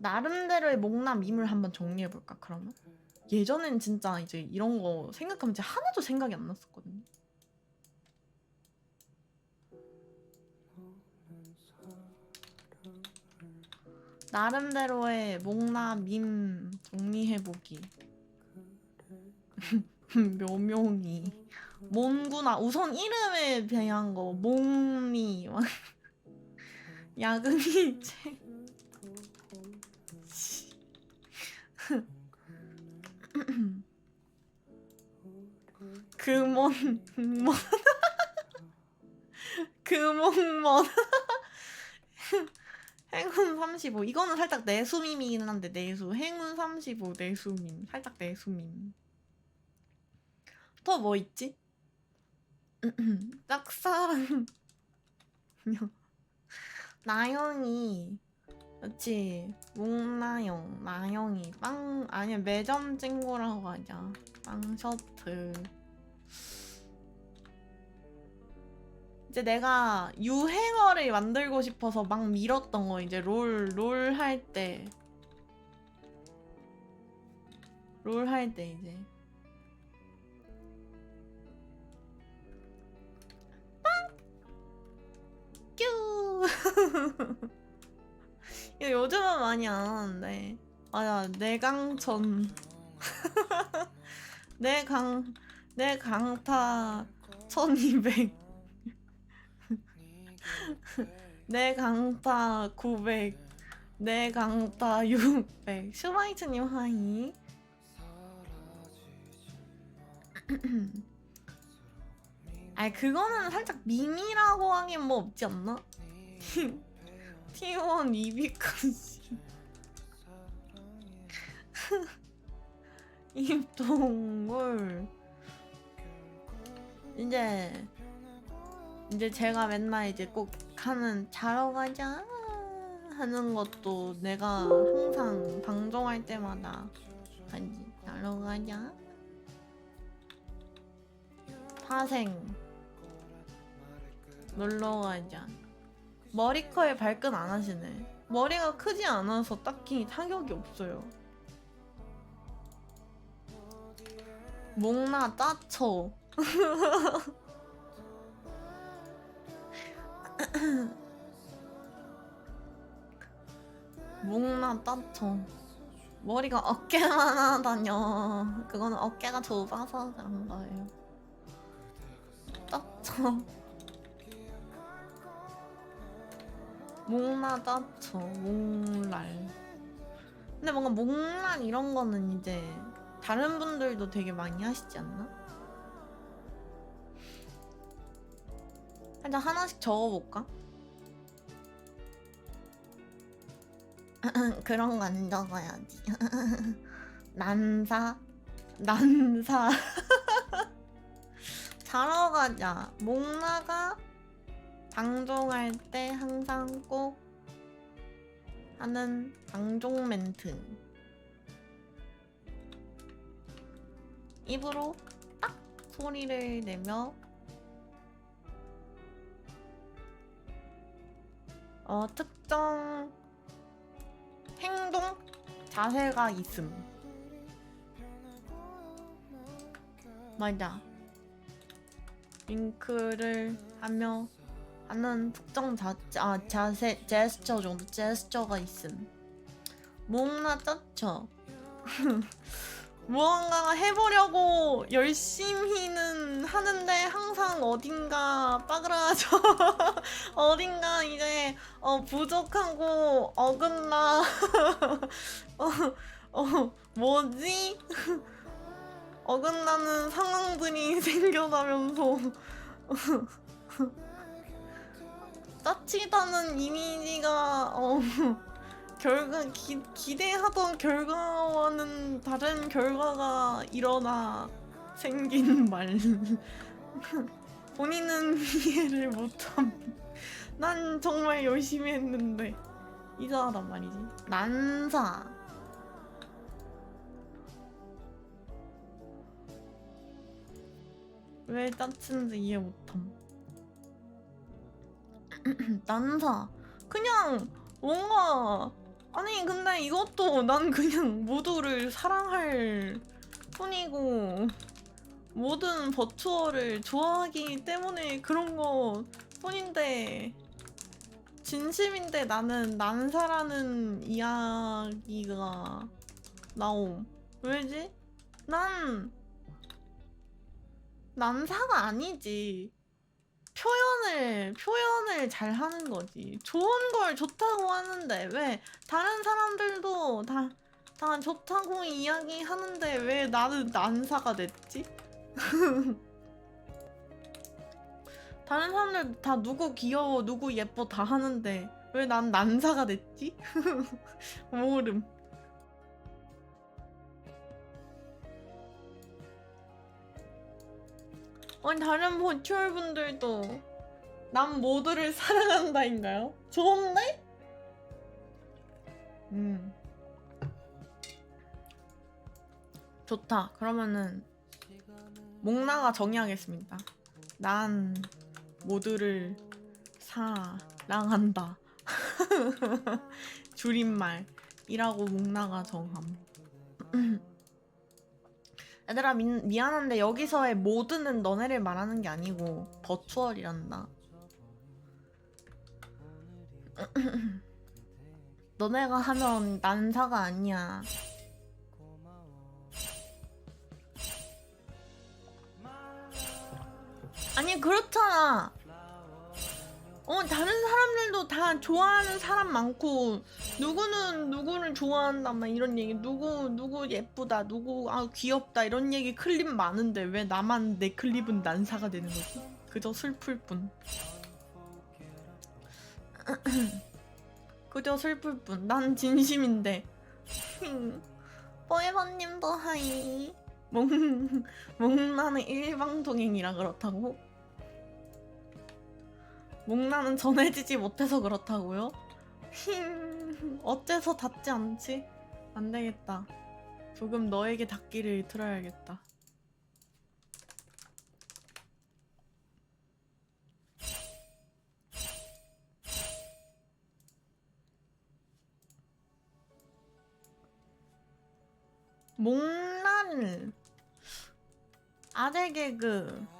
나름대로의 목나 밈을 한번 정리해 볼까 그러면? 예전엔 진짜 이제 이런 거 생각하면 진짜 하나도 생각이 안 났었거든요. 나름대로의 목나 밈 정리해 보기. 묘묘이 몬구나 우선 이름에 대한 거 몽니 막 야근이 책 금원 먼 금옥먼 행운 35 이거는 살짝 내수밈이긴 한데 내수. 행운 35 내수밈 살짝 내수밈 또 뭐 있지? 짝사랑 나영이 그렇지 목나영 나영이 빵 아니야 매점 친구라고 하자. 빵 셔틀. 이제 내가 유행어를 만들고 싶어서 막 밀었던 거 이제 롤 롤 할 때. 롤 할 때 이제. 뀨 요즘은 많이 안 하는데. 맞아 내강천 내강 내강타 1200 내강타 900 내강타 600 슈마이트님 하이. 아니 그거는 살짝 밈이라고 하긴 뭐 없지 않나? T1 이비까지 입동물. 이제 이제 제가 맨날 이제 꼭 하는 자러 가자 하는 것도 내가 항상 방송할 때마다 하지. 자러 가자. 파생. 놀러 가자 머리컬 발끈 안 하시네. 머리가 크지 않아서 딱히 타격이 없어요. 목나 따쳐. 목나 따쳐. 머리가 어깨만 하다녀. 그거는 어깨가 좁아서 그런 거예요. 따쳐. 따쳐 목날 근데 뭔가 목날 이런 거는 이제 다른 분들도 되게 많이 하시지 않나? 살짝 하나씩 적어볼까? 그런 거 안 적어야지. 난사? 난사. 자러 가자. 목나가 방종할 때 항상 꼭 하는 방종 멘트. 입으로 딱 소리를 내며 어, 특정 행동 자세가 있음. 맞아. 윙크를 하며 하는 특정 자, 아, 자세, 제스처 정도 제스처가 있음. 목나 쩌쳐. 무언가 해보려고 열심히는 하는데 항상 어딘가 빠그라져. 어딘가 이제 어, 부족하고 어긋나. 어, 어, 뭐지? 어긋나는 상황들이 생겨나면서 짜치다는 이미지가 어, 결과 기, 기대하던 결과와는 다른 결과가 일어나 생긴 말. 본인은 이해를 못함. 난 정말 열심히 했는데. 이상하단 말이지. 난사. 왜 짜친지 이해 못함 난사. 그냥 뭔가 아니 근데 이것도 난 그냥 모두를 사랑할 뿐이고 모든 버추어를 좋아하기 때문에 그런 거 뿐인데 진심인데 나는 난사라는 이야기가 나옴. 왜지? 난 난사가 아니지 표현을 표현을 잘 하는 거지 좋은 걸 좋다고 하는데 왜 다른 사람들도 다 다 좋다고 이야기하는데 왜 나는 난사가 됐지? 다른 사람들 다 누구 귀여워 누구 예뻐 다 하는데 왜 난 난사가 됐지? 모름 아니 다른 버추얼 분들도 남 모두를 사랑한다인가요? 좋은데? 음. 좋다. 그러면은 목나가 정의하겠습니다. 난 모두를 사랑한다. 줄임말이라고 목나가 정함 얘들아 미, 미안한데 여기서의 모두는 너네를 말하는 게 아니고 버추얼이란다. 너네가 하면 난사가 아니야. 아니 그렇잖아 어 다른 사람들도 다 좋아하는 사람 많고 누구는 누구를 좋아한다 막 이런 얘기 누구 누구 예쁘다 누구 아 귀엽다 이런 얘기 클립 많은데 왜 나만 내 클립은 난사가 되는 거지? 그저 슬플 뿐. 그저 슬플 뿐 난 진심인데. 포에버님도 하이. 몽 몽나는 일방통행이라 그렇다고 목나는 전해지지 못해서 그렇다고요? 힝, 어째서 닿지 않지? 안 되겠다. 조금 너에게 닿기를 들어야겠다. 목나는 아재 개그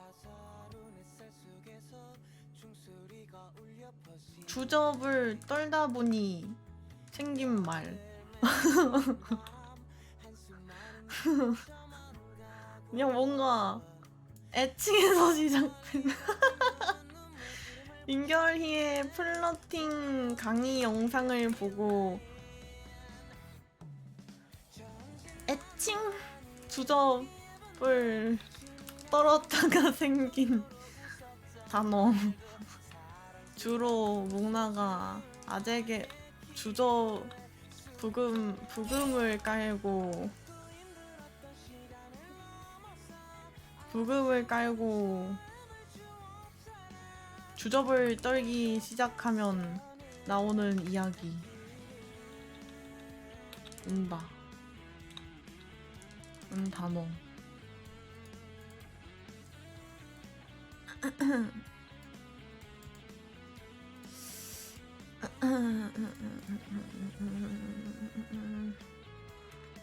주접을 떨다 보니 생긴 말. 그냥 뭔가 애칭에서 시작된 민결이의 플러팅 강의 영상을 보고 애칭 주접을 떨었다가 생긴 단어. 주로 목나가 아재게 주저 부금 부금을 깔고 부금을 깔고 주접을 떨기 시작하면 나오는 이야기. 은다 은 단어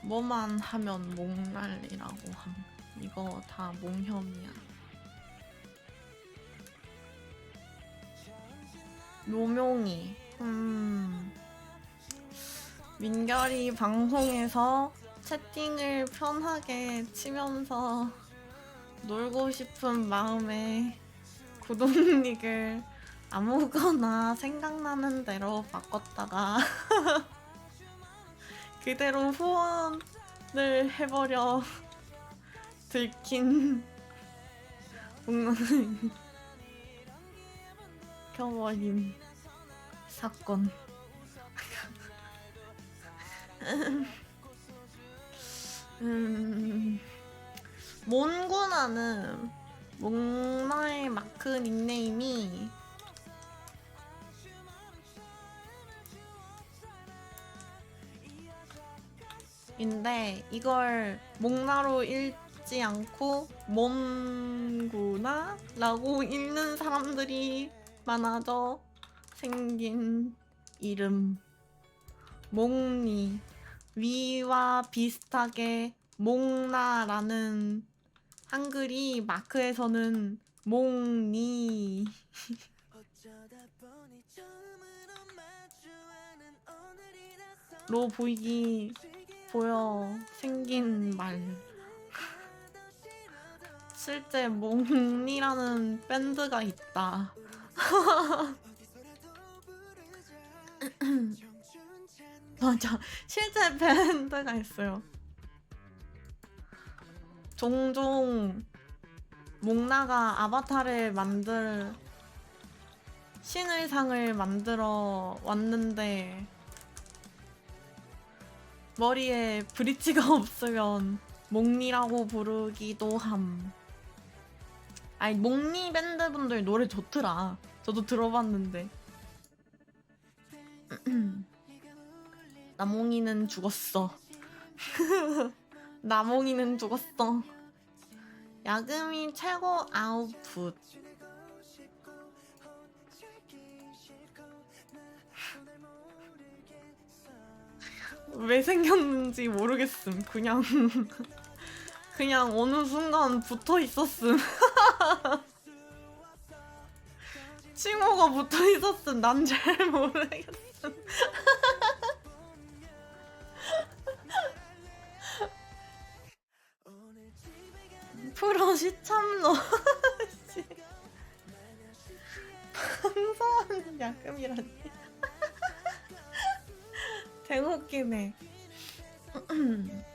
뭐만 하면 목날이라고 함. 이거 다 몽혐이야. 노명이. 음. 민결이 방송에서 채팅을 편하게 치면서 놀고 싶은 마음에 구독닉을 아무거나 생각나는 대로 바꿨다가 그대로 후원을 해버려 들킨 웅은 켜버림 사건. 음, 몬구나는 몽나의 마크 닉네임이 인데 이걸 목나로 읽지 않고 몬구나 라고 읽는 사람들이 많아져 생긴 이름. 몽니. 위와 비슷하게 몽나라는 한글이 마크에서는 몽니. 로 보이기 보여. 생긴 말. 실제 몽니라는 밴드가 있다. 맞아. 실제 밴드가 있어요. 종종 몽나가 아바타를 만들 신의상을 만들어 왔는데 머리에 브릿지가 없으면 몽니라고 부르기도 함. 아니 몽니 밴드 분들 노래 좋더라. 저도 들어봤는데. 나몽이는 죽었어. 나몽이는 죽었어. 야금이 최고 아웃풋. 왜 생겼는지 모르겠음. 그냥 그냥 어느 순간 붙어 있었음. 칭호가 붙어 있었음. 난 잘 모르겠음. 프로 시참로 방사하는 야금이라 니 대웃기네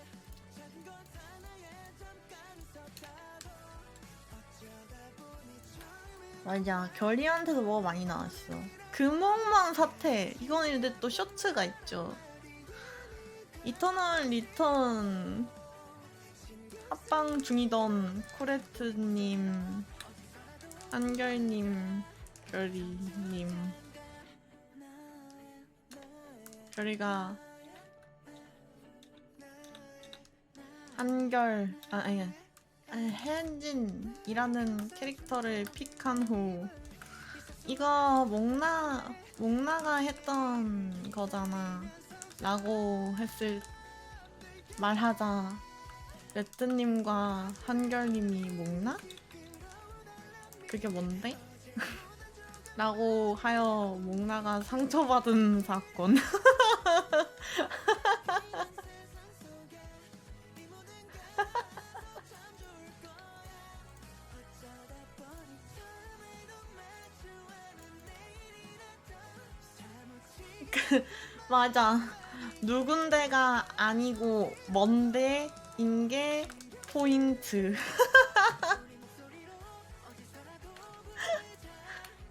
맞아. 결이한테도 뭐가 많이 나왔어. 금옥망 사태. 이거는 근데 또 쇼츠가 있죠. 이터널 리턴. 합방 중이던 코레트님, 한결님, 결이님. 결이가 한결 아 아니 아니 혜진이라는 캐릭터를 픽한 후 이거 목나 목나가 했던 거잖아 라고 했을 말하자 레트님과 한결님이 먹나? 그게 뭔데? 라고 하여 목나가 상처받은 사건. 그, 맞아. 누군데가 아니고 뭔데인 게 포인트.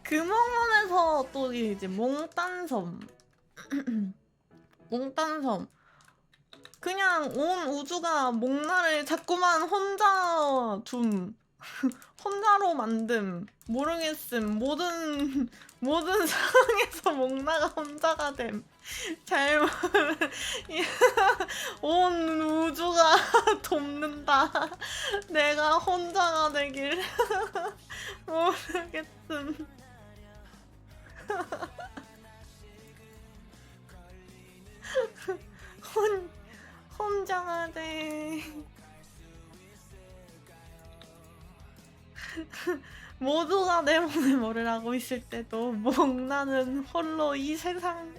금호문에서 또 이제 몽딴섬. 몽딴섬. 그냥 온 우주가 몽나를 자꾸만 혼자 둠. 혼자로 만듦. 모르겠음. 모든 모든 상황에서 몽나가 혼자가 됨. 잘 모르. 온 우주가 돕는다. 내가 혼자가 되길 모르겠음. 혼 돼. 모두가 내 몸에 뭐를 하고 있을 때도 몽나는 홀로 이 세상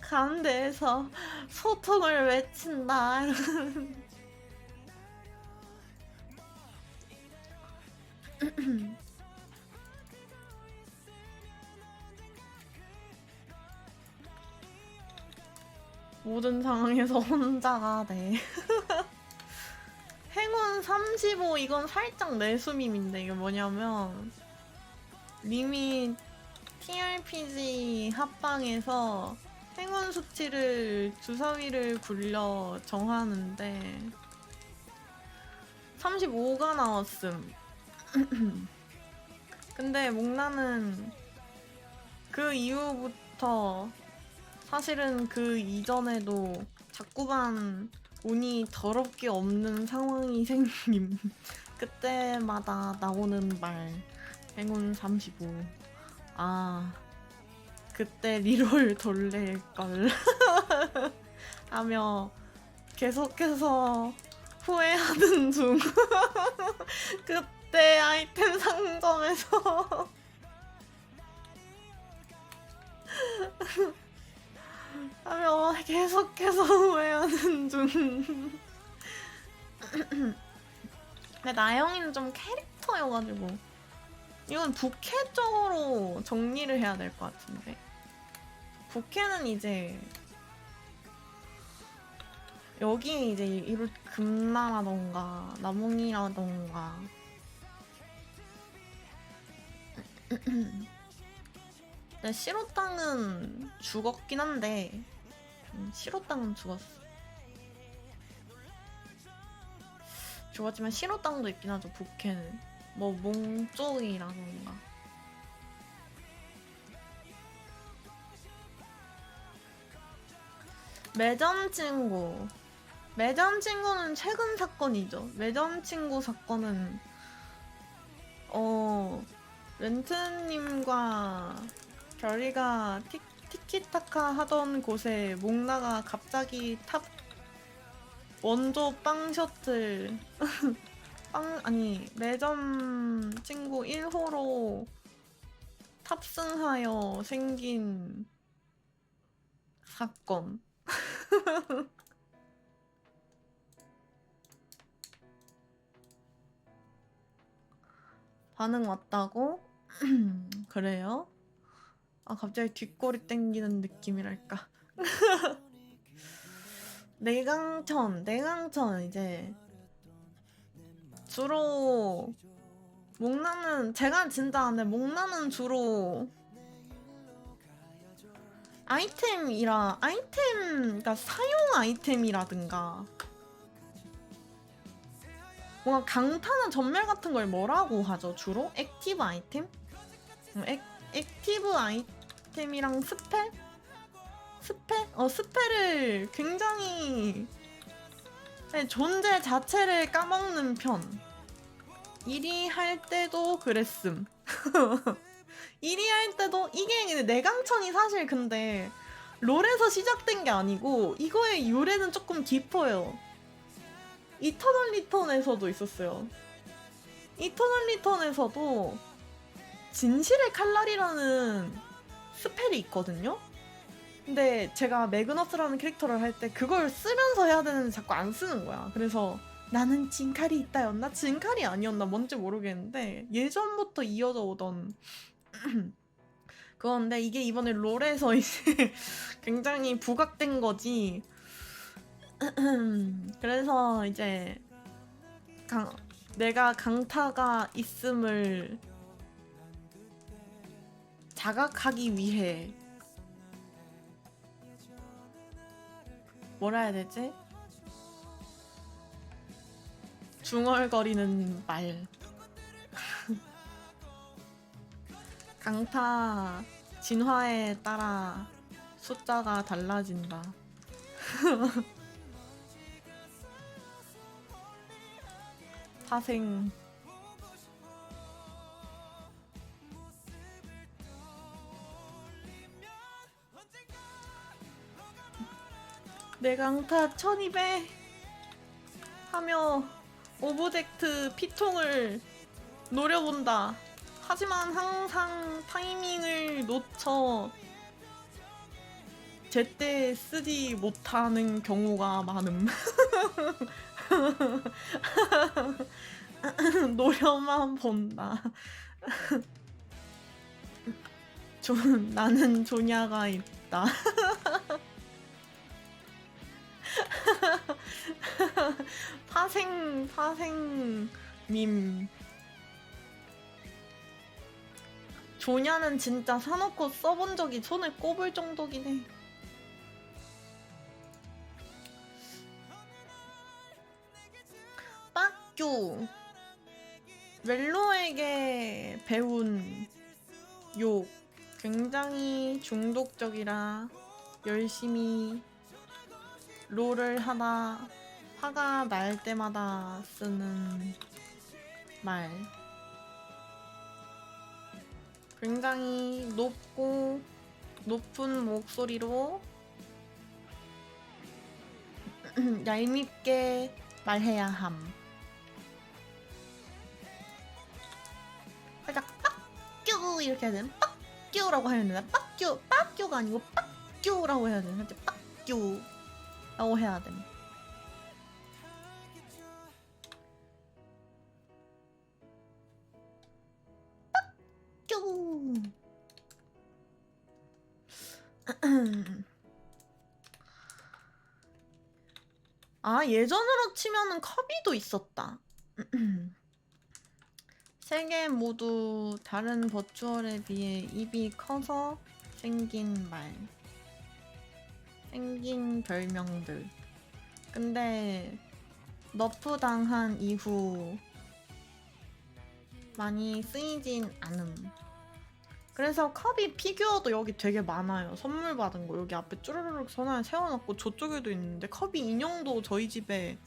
가운데에서 소통을 외친다. 모든 상황에서 혼자가 돼. 행운 35 이건 살짝 내수밈인데 이게 뭐냐면 님이 TRPG 합방에서 행운 수치를 주사위를 굴려 정하는데 35가 나왔음. 근데 목나는 그 이후부터 사실은 그 이전에도 자꾸만 운이 더럽게 없는 상황이 생김. 그때마다 나오는 말. 행운 35. 아. 그때 리롤 돌릴걸 하며 계속해서 후회하는 중 그때 아이템 상점에서 하며 계속해서 후회하는 중. 근데 나영이는 좀 캐릭터여가지고. 이건 부캐 쪽으로 정리를 해야 될 것 같은데. 부캐는 이제 여기 이제 이런 금나라던가 나몽이라던가. 근데 시로땅은 죽었긴 한데 음, 시로땅은 죽었어. 죽었지만 시로땅도 있긴 하죠 부캐는. 뭐 몽쪽이라던가. 매점 친구. 매점 친구는 최근 사건이죠. 매점 친구 사건은 어 렌트님과 결이가 티, 티키타카 하던 곳에 몽나가 갑자기 탑 원조 빵 셔틀 빵 아니 매점 친구 1호로 탑승하여 생긴 사건. 반응 왔다고? 그래요? 아 갑자기 뒷골이 땡기는 느낌이랄까. 내강천, 내강천 이제 주로 목나는 제가 진짜 근데 목나는 주로 아이템이라 아이템 그러니까 사용 아이템이라든가 뭔가 강타나 전멸 같은 걸 뭐라고 하죠 주로 액티브 아이템 음, 액, 액티브 아이템 이랑 스펠 스펠 어 스펠을 굉장히 네, 존재 자체를 까먹는 편. 1위 할 때도 그랬음. 1위 할 때도 이게 내강천이 사실 근데 롤에서 시작된 게 아니고 이거의 유래는 조금 깊어요. 이터널 리턴에서도 있었어요. 이터널 리턴에서도 진실의 칼날이라는 스펠이 있거든요. 근데 제가 매그너스라는 캐릭터를 할 때 그걸 쓰면서 해야 되는데 자꾸 안 쓰는 거야. 그래서 나는 진칼이 있다였나? 진칼이 아니었나? 뭔지 모르겠는데 예전부터 이어져 오던 그건데 이게 이번에 롤에서 이제 굉장히 부각된 거지. 그래서 이제 강, 내가 강타가 있음을 자각하기 위해 뭐라 해야 되지? 중얼거리는 말. 강타 진화에 따라 숫자가 달라진다. 파생. 내 강타 1200 하며 오브젝트 피통을 노려본다. 하지만 항상 타이밍을 놓쳐 제때 쓰지 못하는 경우가 많음. 노려만 본다. 조, 나는 조냐가 있다. 파생 파생 밈 조냐는 진짜 사놓고 써본 적이 손에 꼽을 정도긴 해. 빠쭈 멜로에게 배운 욕. 굉장히 중독적이라 열심히 롤을 하다 화가 날 때마다 쓰는 말. 굉장히 높고 높은 목소리로 얄밉게 말해야 함. 살짝 빡큐 이렇게 해야 되는 빡큐라고 해야 되나? 빡큐 빡큐가 아니고 빡큐라고 해야 되나? 살짝 빡큐 라고 해야 돼. 빡큐. 아 예전으로 치면은 커비도 있었다. 세 개 모두 다른 버추얼에 비해 입이 커서 생긴 말. 생긴 별명들. 근데 너프 당한 이후 많이 쓰이진 않음. 그래서 컵이 피규어도 여기 되게 많아요. 선물 받은 거 여기 앞에 쭈르르륵 선을 세워놨고 저쪽에도 있는데 컵이 인형도 저희 집에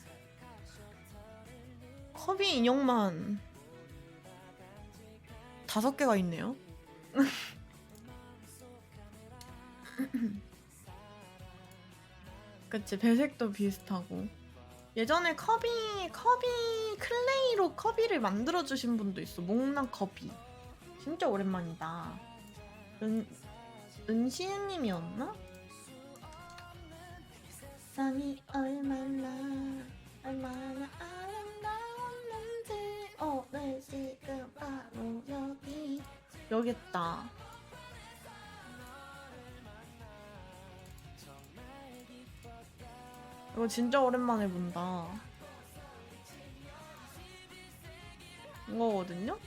컵이 인형만 다섯 개가 있네요. 그치 배색도 비슷하고. 예전에 커비 커비 클레이로 커비를 만들어 주신 분도 있어. 목난 커비. 진짜 오랜만이다. 은 은시은님이었나? 세상이 얼마나 얼마나 아름다웠는지 오늘 지금 바로 여기. 여기 있다 이거 진짜 오랜만에 본다 이거거든요?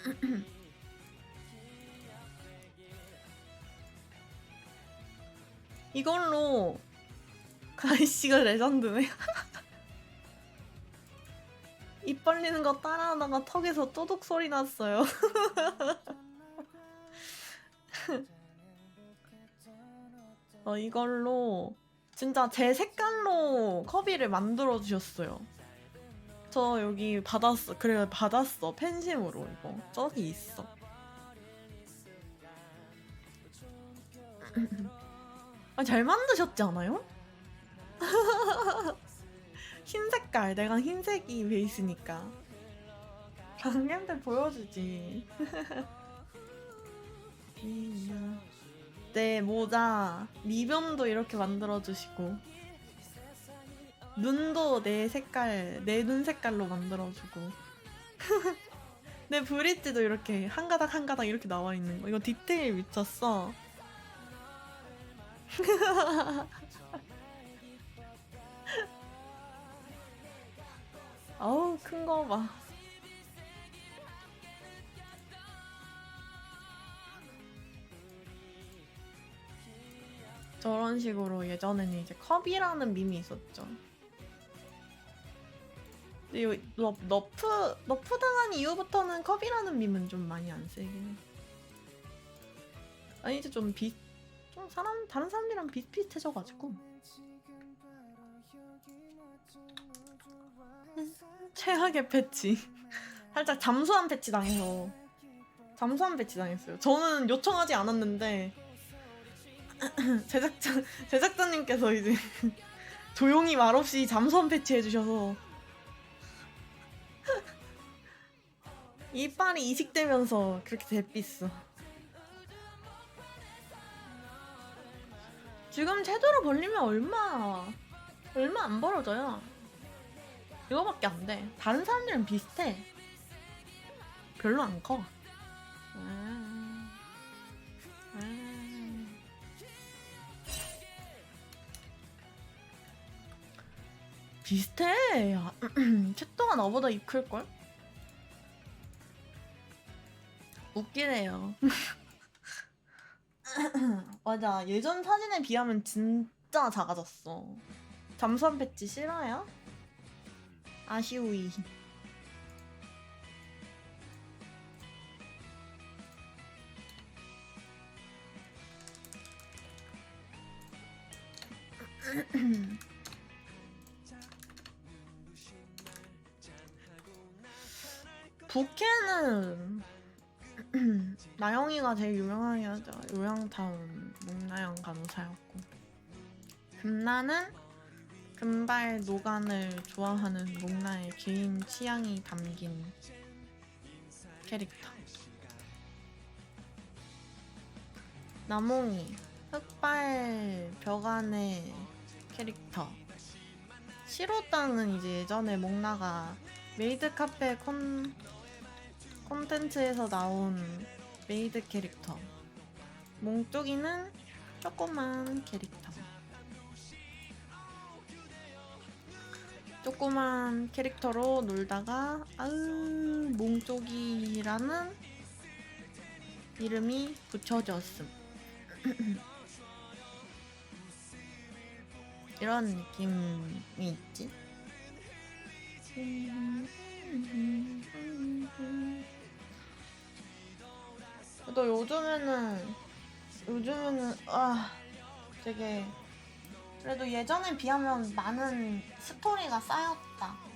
이걸로 가이씨가 레전드네. 입 벌리는 거 따라하다가 턱에서 또둑 소리 났어요. 어, 이걸로 진짜 제 색깔로 커비를 만들어 주셨어요. 저 여기 받았어. 그래 받았어. 팬심으로 이거 저기 있어. 아, 잘 만드셨지 않아요? 흰 색깔. 내가 흰색이 베이스니까. 방향들 보여주지. 네 모자 리병도 이렇게 만들어 주시고 눈도 내 색깔 내 눈 색깔로 만들어주고. 내 브릿지도 이렇게 한 가닥 한 가닥 이렇게 나와 있는 거. 이거 디테일 미쳤어. 아우 큰 거 봐. 저런 식으로 예전에는 이제 컵이라는 밈이 있었죠. 근데 요 너, 너프 너프 당한 이후부터는 컵이라는 밈은 좀 많이 안 쓰이긴 해. 아니 이제 좀 비, 좀 사람 다른 사람들이랑 비슷비슷해져가지고 최악의 패치. 살짝 잠수함 패치 당해서 잠수함 패치 당했어요. 저는 요청하지 않았는데 제작자 제작자님께서 이제 조용히 말없이 잠수함 패치 해 주셔서 이빨이 이식되면서 그렇게 대삐어 지금 채도로 벌리면 얼마 얼마 안 벌어져요. 이거밖에 안 돼. 다른 사람들은 비슷해. 별로 안 커. 아, 비슷해. 아, 채도가 나보다 입 클걸? 웃기네요. 맞아. 예전 사진에 비하면 진짜 작아졌어. 잠수함 패치 싫어요? 아쉬우이. 부캐는 나영이가 제일 유명하게 하죠. 요양타운 목나영 간호사였고 금나는 금발 노간을 좋아하는 목나의 개인 취향이 담긴 캐릭터. 나몽이 흑발 벽안의 캐릭터. 시로땅은 이제 예전에 목나가 메이드 카페 콘 콘텐츠에서 나온 메이드 캐릭터. 몽쪽이는 조그만 캐릭터. 조그만 캐릭터로 놀다가 아으 몽쪽이라는 이름이 붙여졌음. 이런 느낌이 있지. 또 요즘에는 요즘에는 아 되게 그래도 예전에 비하면 많은 스토리가 쌓였다.